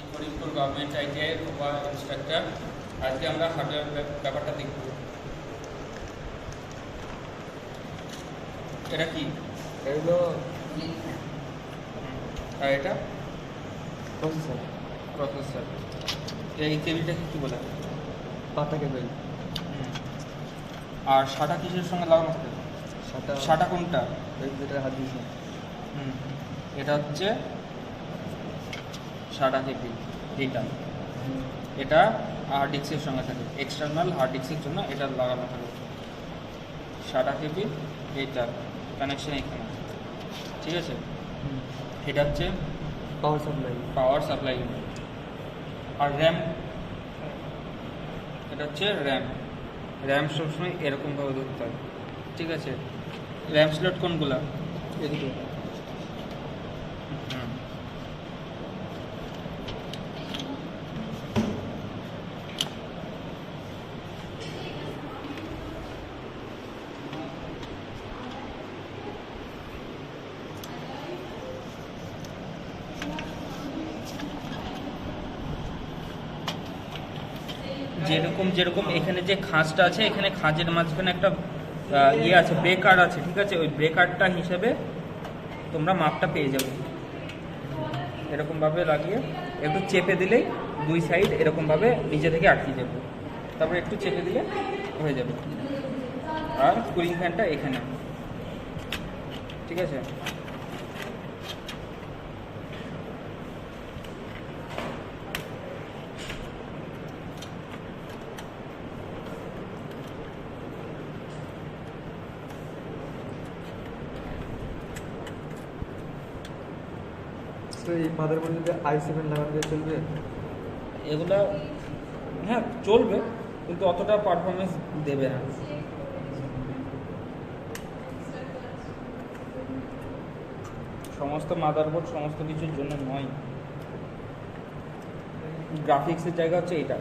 আমি Karimpur government ITI বা instructor আজকে আমরা হার্ডওয়্যার ব্যাপারটা দেখব। এটা কি? এগুলো আর এটা? প্রসেসর প্রসেসর এই কেবিলটাকে কি বলে? পাতা কেবল। আর সাটা কিসের সঙ্গে লাগানো থাকে? সাটা সাটা কোনটা? হাত দিয়েছে হুম। এটা হচ্ছে সাটা কেবিল এইটা এটা হার্ড ডিস্কের সঙ্গে থাকে। এক্সটার্নাল হার্ড ডিস্কের জন্য এটা লাগানো থাকে। সাটা কেবিল এইটা কানেকশন এখানে। ঠিক আছে? এটা হচ্ছে পাওয়ার সাপ্লাই পাওয়ার সাপ্লাই আর র্যাম এটা হচ্ছে র্যাম র্যাম সবসময় এরকমভাবে ধরতে হয়। ঠিক আছে? র্যাম স্লট কোনগুলা? এদিকে। যেরকম যেরকম এখানে যে খাঁজটা আছে, এখানে খাঁজের মাঝখানে একটা ইয়ে আছে ব্রেকার আছে, ঠিক আছে? ওই ব্রেকারটা হিসেবে তোমরা মাপটা পেয়ে যাবে। এরকমভাবে লাগিয়ে একটু চেপে দিলেই দুই সাইড এরকমভাবে নিজে থেকে আটকে যাবে। তারপরে একটু চেপে দিলে হয়ে যাবে। আর কুলিং ফ্যানটা এখানে। ঠিক আছে? তো এই মাদার বোর্ডে যদি আই সেভেন লাগানো যায় চলবে? এগুলো হ্যাঁ চলবে, কিন্তু অতটা পারফরমেন্স দেবে না। সমস্ত মাদারবোর্ড সমস্ত কিছুর জন্য নয়। গ্রাফিক্সের জায়গা হচ্ছে এটা